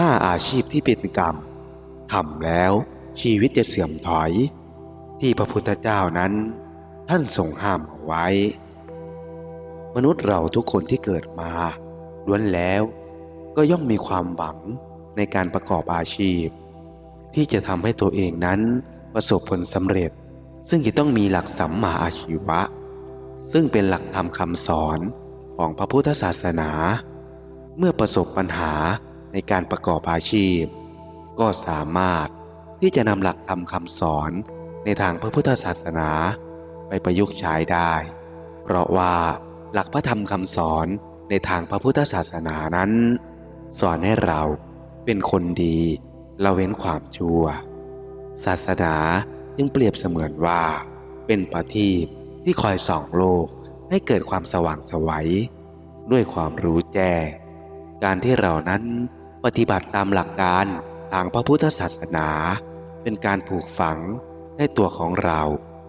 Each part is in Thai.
ห้าอาชีพที่เป็นกรรมทำแล้วชีวิตจะเสื่อมถอย ที่พระพุทธเจ้านั้น ท่านทรงห้ามเอาไว้ มนุษย์เราทุกคนที่เกิดมาล้วนแล้วก็ย่อมมีความหวังในการประกอบอาชีพ ที่จะทำให้ตัวเองนั้นประสบผลสำเร็จ ซึ่งจะต้องมีหลักสัมมาอาชีวะ ซึ่งเป็นหลักธรรมคำสอนของพระพุทธศาสนา เมื่อประสบปัญหา ในการประกอบอาชีพ ก็สามารถที่จะนำหลักธรรมคำสอนในทางพระพุทธศาสนา ไปประยุกต์ใช้ได้ เพราะว่าหลักพระธรรมคำสอนในทางพระพุทธศาสนานั้น สอนให้เราเป็นคนดีละเว้นความชั่ว ศาสนาจึงเปรียบเสมือนว่า เป็นประทีปที่คอยส่องโลกให้เกิดความสว่างไสวัย ด้วยความรู้แจ้งการที่เรานั้น ปฏิบัติตามหลักการทางพระพุทธศาสนา เป็นการผูกฝังให้ตัวของเรา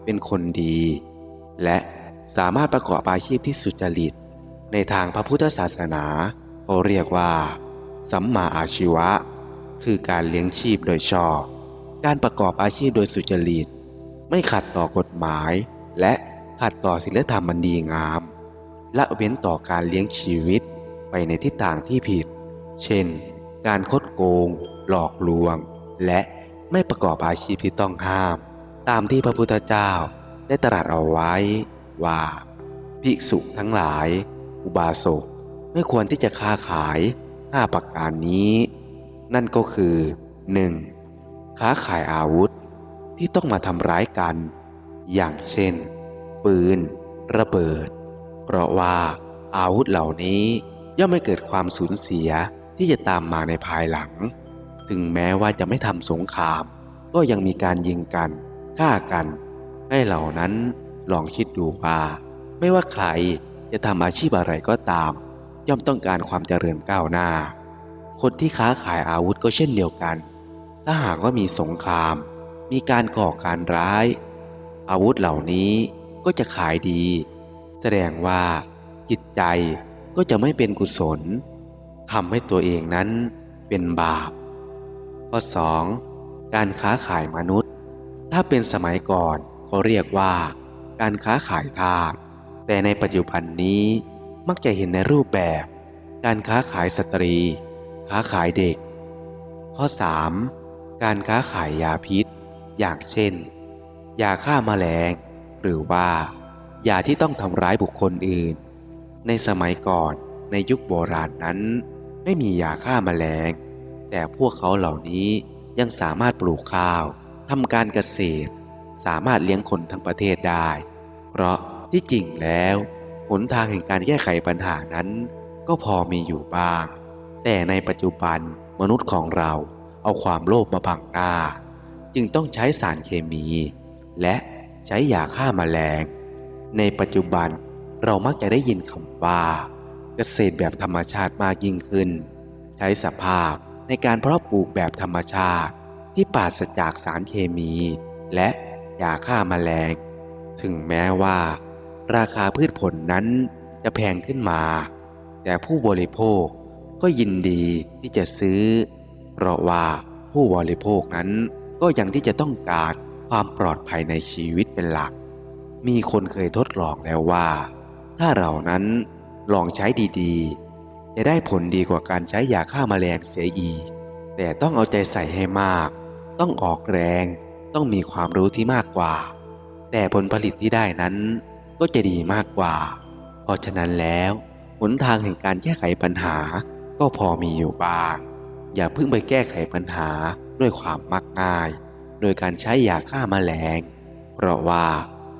เป็นคนดี และสามารถประกอบอาชีพที่สุจริต ในทางพระพุทธศาสนาเขาเรียกว่า สัมมาอาชีวะ คือการเลี้ยงชีพโดยชอบ การประกอบอาชีพโดยสุจริต ไม่ขัดต่อกฎหมาย และขัดต่อศีลธรรมมันดีงามละเว้นต่อการเลี้ยงชีวิตไปในทิศทางที่ผิด เช่น การคดโกง หลอกลวง และไม่ประกอบอาชีพที่ต้องห้าม ตามที่พระพุทธเจ้าได้ตรัสเอาไว้ว่า ภิกษุทั้งหลาย อุบาสกไม่ควรที่จะค้าขายห้าประการนี้ นั่นก็คือ 1. ค้าขายอาวุธที่ต้องมาทำร้ายกัน อย่างเช่น ปืน ระเบิด เพราะว่าอาวุธเหล่านี้ย่อมไม่เกิดความสูญเสีย ที่จะตามมาในภายหลัง ถึงแม้ว่าจะไม่ทำสงคราม ก็ยังมีการยิงกันฆ่ากัน ให้เหล่านั้นลองคิดดูว่า ไม่ว่าใครจะทำอาชีพอะไรก็ตาม ย่อมต้องการความเจริญก้าวหน้า คนที่ค้าขายอาวุธก็เช่นเดียวกัน ถ้าหากว่ามีสงคราม มีการก่อการร้าย อาวุธเหล่านี้ก็จะขายดี แสดงว่าจิตใจก็จะไม่เป็นกุศล ทำให้ตัวเองนั้นเป็นบาป ข้อ 2. การค้าขายมนุษย์ ถ้าเป็นสมัยก่อนเขาเรียกว่า การค้าขายทาสแต่ในปัจจุบันนี้มักจะเห็นในรูปแบบ การค้าขายสตรี ค้าขายเด็ก ข้อ 3. การค้าขายยาพิษ อย่างเช่น ยาฆ่ามาแมลง หรือว่ายาที่ต้องทำร้ายบุคคลอื่น ในสมัยก่อนในยุคโบราณนั้น ไม่มียาฆ่ามาแมลง แต่พวกเขาเหล่านี้ยังสามารถปลูกข้าวทำการเกษตร สามารถเลี้ยงคนทั้งประเทศได้ เพราะที่จริงแล้วหนทางแห่งการแก้ไขปัญหานั้น ก็พอมีอยู่บ้าง แต่ในปัจจุบันมนุษย์ของเราเอาความโลภมาบังหน้า จึงต้องใช้สารเคมี และใช้ยาฆ่ามาแมลง ในปัจจุบันเรามักจะได้ยินคำว่า กษตรแบบธรรมชาติมากยิ่งขึ้น ใช้สภาพในการเพาะปลูกแบบธรรมชาติที่ปราศจากสารเคมี และยาฆ่ามาแมลง ถึงแม้ว่า ราคาพืชผลนั้นจะแพงขึ้นมา แต่ผู้บริโภคก็ยินดีที่จะซื้อ เพราะว่าผู้บริโภคนั้นก็ยังที่จะต้องการความปลอดภัยในชีวิตเป็นหลัก มีคนเคยทดลองแล้วว่า ถ้าเรานั้น ลองใช้ดีๆ จะได้ผลดีกว่าการใช้ยาฆ่ามาแมลงเสียอีก แต่ต้องเอาใจใส่ให้มาก ต้องออกแรง ต้องมีความรู้ที่มากกว่า แต่ผลผลิตที่ได้นั้น ก็จะดีมากกว่า เพราะฉะนั้นแล้วหนทางแห่งการแก้ไขปัญหา ก็พอมีอยู่บ้าง อย่าเพิ่งไปแก้ไขปัญหาด้วยความมักง่าย โดยการใช้ยาฆ่ามาแมลง เพราะว่า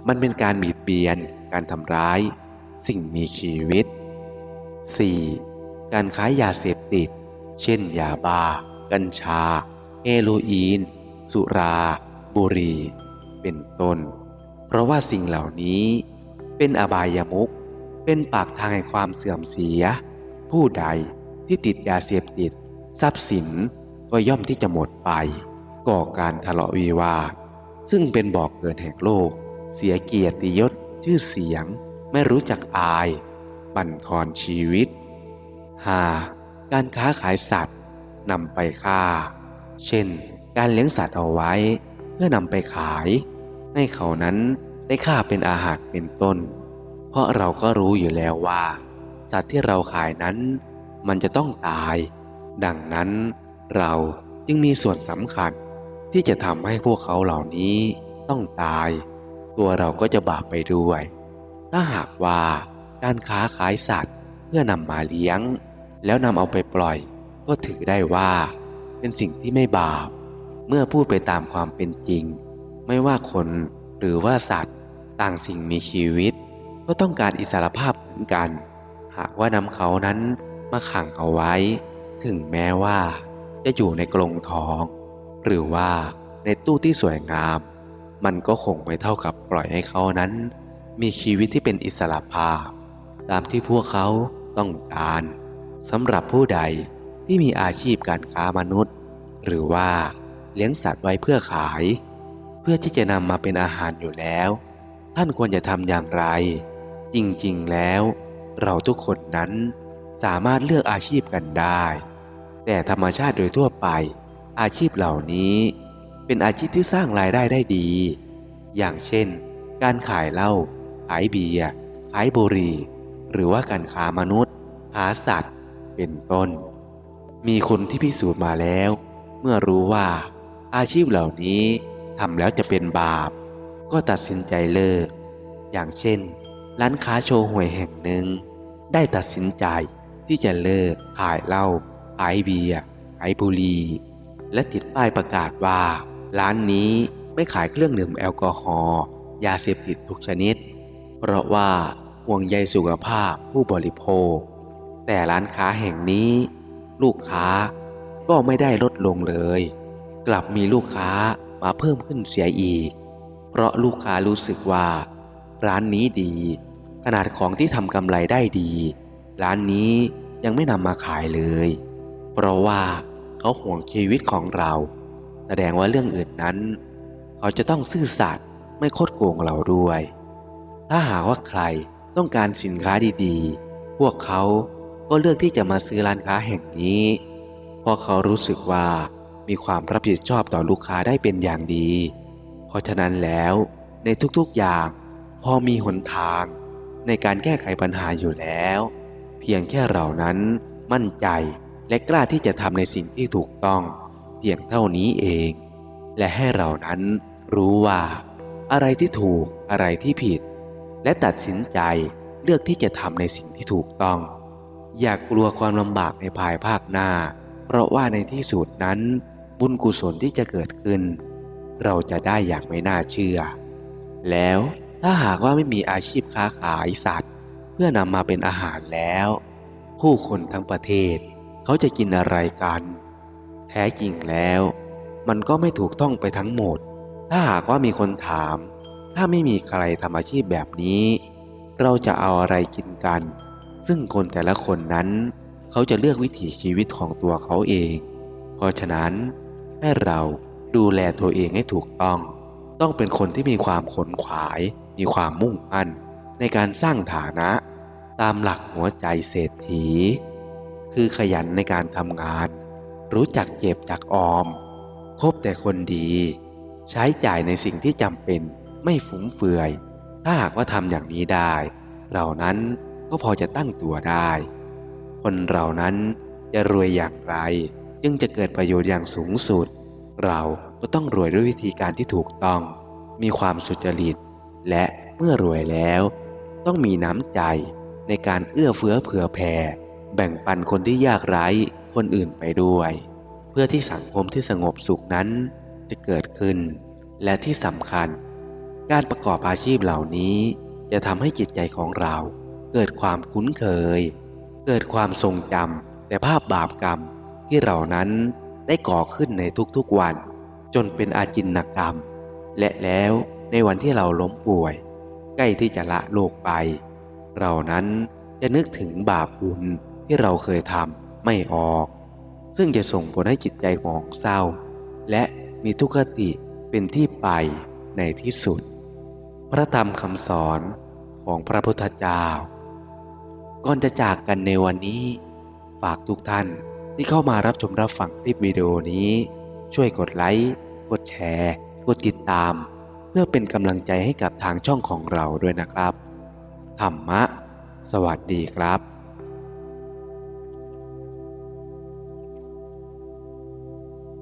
มันเป็นการบีบเบียน การทำร้าย สิ่งมีชีวิต 4. การค้ายาเสพติด เช่น ยาบ้ากัญชา เฮโรอีน สุรา บุหรี่ เป็นต้น เพราะว่าสิ่งเหล่านี้เป็นอบายามุก เป็นปากทางแห่งความเสื่อมเสีย ผู้ใดที่ติดยาเสพติด ทรัพย์สินก็ย่อมที่จะหมดไป ก่อการทะเลาะวิวาท ซึ่งเป็นบอกเกิดแห่งโลก เสียเกียรติยศชื่อเสียง ไม่รู้จักอาย บั่นทอนชีวิต 5. การค้าขายสัตว์นำไปฆ่า เช่น การเลี้ยงสัตว์เอาไว้ เพื่อนำไปขาย ให้เขานั้นได้ฆ่าเป็นอาหารเป็นต้น เพราะเราก็รู้อยู่แล้วว่า สัตว์ที่เราขายนั้น มันจะต้องตาย ดังนั้นเราจึงมีส่วนสำคัญที่จะทำให้พวกเขาเหล่านี้ต้องตาย ตัวเราก็จะบาปไปด้วย ถ้าหากว่า การค้าขายสัตว์เพื่อนำมาเลี้ยง แล้วนำเอาไปปล่อย ก็ถือได้ว่า เป็นสิ่งที่ไม่บาป เมื่อพูดไปตามความเป็นจริง ไม่ว่าคนหรือว่าสัตว์ ต่างสิ่งมีชีวิต ก็ต้องการอิสรภาพเหมือนกัน หากว่านำเขานั้นมาขังเอาไว้ ถึงแม้ว่า จะอยู่ในกรงทอง หรือว่าในตู้ที่สวยงาม มันก็คงไม่เท่ากับปล่อยให้เขานั้น มีชีวิตที่เป็นอิสระภาพ ตามที่พวกเขาต้องการสำหรับผู้ใดที่มีอาชีพการค้ามนุษย์ หรือว่าเลี้ยงสัตว์ไว้เพื่อขาย เพื่อที่จะนำมาเป็นอาหารอยู่แล้ว ท่านควรจะทำอย่างไร จริงๆแล้ว เราทุกคนนั้นสามารถเลือกอาชีพกันได้ แต่ธรรมชาติโดยทั่วไป อาชีพเหล่านี้ เป็นอาชีพที่สร้างรายได้ได้ดี อย่างเช่น การขายเหล้าขายเบียร์ขายบุหรี่ หรือว่าการค้ามนุษย์ค้าสัตว์ เป็นต้น มีคนที่พิสูจน์มาแล้ว เมื่อรู้ว่าอาชีพเหล่านี้ทำแล้วจะเป็นบาป ก็ตัดสินใจเลิก อย่างเช่น ร้านค้าโชว์หวยแห่งหนึ่ง ได้ตัดสินใจที่จะเลิกขายเหล้าขายเบียร์ขายบุหรี่และติดป้ายประกาศว่า ร้านนี้ไม่ขายเครื่องดื่มแอลกอฮอล์ยาเสพติดทุกชนิด เพราะว่า ห่วงใยสุขภาพผู้บริโภค แต่ร้านค้าแห่งนี้ ลูกค้าก็ไม่ได้ลดลงเลย กลับมีลูกค้ามาเพิ่มขึ้นเสียอีก เพราะลูกค้ารู้สึกว่า ร้านนี้ดี ขนาดของที่ทำกำไรได้ดี ร้านนี้ยังไม่นำมาขายเลย เพราะว่าเขาห่วงชีวิตของเรา แสดงว่าเรื่องอื่นนั้น เขาจะต้องซื่อสัตย์ไม่คดโกงเราด้วย ถ้าหากว่าใคร ต้องการสินค้าดีๆ พวกเขาก็เลือกที่จะมาซื้อร้านค้าแห่งนี้เพราะเขารู้สึกว่ามีความรับผิดชอบต่อลูกค้าได้เป็นอย่างดี เพราะฉะนั้นแล้วในทุกๆอย่างพอมีหนทาง ในการแก้ไขปัญหาอยู่แล้ว เพียงแค่เรานั้นมั่นใจและกล้าที่จะทำในสิ่งที่ถูกต้อง เพียงเท่านี้เอง และให้เรานั้นรู้ว่า อะไรที่ถูกอะไรที่ผิด และตัดสินใจเลือกที่จะทำในสิ่งที่ถูกต้อง อย่ากกลัวความลำบากในภายภาคหน้า เพราะว่าในที่สุดนั้น บุญกุศลที่จะเกิดขึ้น เราจะได้อย่างไม่น่าเชื่อ แล้วถ้าหากว่าไม่มีอาชีพค้าขายสัตว์ เพื่อนำมาเป็นอาหารแล้ว ผู้คนทั้งประเทศ เขาจะกินอะไรกัน แท้จริงแล้ว มันก็ไม่ถูกต้องไปทั้งหมด ถ้าหากว่ามีคนถาม ถ้าไม่มีใครทำอาชีพแบบนี้ เราจะเอาอะไรกินกัน ซึ่งคนแต่ละคนนั้น เขาจะเลือกวิถีชีวิตของตัวเขาเอง เพราะฉะนั้น ให้เราดูแลตัวเองให้ถูกต้อง ต้องเป็นคนที่มีความขนขวาย มีความมุ่งมั่น ในการสร้างฐานะ ตามหลักหัวใจเศรษฐี คือขยันในการทำงาน รู้จักเก็บจากออม คบแต่คนดี ใช้จ่ายในสิ่งที่จำเป็น ไม่ฟุ่มเฟือย ถ้าหากว่าทำอย่างนี้ได้ เรานั้นก็พอจะตั้งตัวได้ คนเรานั้นจะรวยอย่างไร จึงจะเกิดประโยชน์อย่างสูงสุด เราก็ต้องรวยด้วยวิธีการที่ถูกต้อง มีความสุจริต และเมื่อรวยแล้ว ต้องมีน้ำใจในการเอื้อเฟื้อเผื่อแผ่ แบ่งปันคนที่ยากไร้คนอื่นไปด้วย เพื่อที่สังคมที่สงบสุขนั้นจะเกิดขึ้น และที่สำคัญ การประกอบอาชีพเหล่านี้ จะทำให้จิตใจของเรา เกิดความคุ้นเคย เกิดความทรงจำแต่ภาพบาปกรรมที่เรานั้นได้ก่อขึ้นในทุกๆวัน จนเป็นอาจินนกรรม และแล้วในวันที่เราล้มป่วย ใกล้ที่จะละโลกไป เรานั้นจะนึกถึงบาปบุญที่เราเคยทำไม่ออก ซึ่งจะส่งผลให้จิตใจของเศร้า และมีทุกขติเป็นที่ไปในที่สุด พระธรรมคำสอนของพระพุทธเจ้า ก่อนจะจากกันในวันนี้ ฝากทุกท่านที่เข้ามารับชมรับฟังคลิปวิดีโอนี้ ช่วยกดไลค์กดแชร์ กดติดตาม เพื่อเป็นกำลังใจให้กับทางช่องของเราด้วยนะครับ ธรรมะ สวัสดีครับ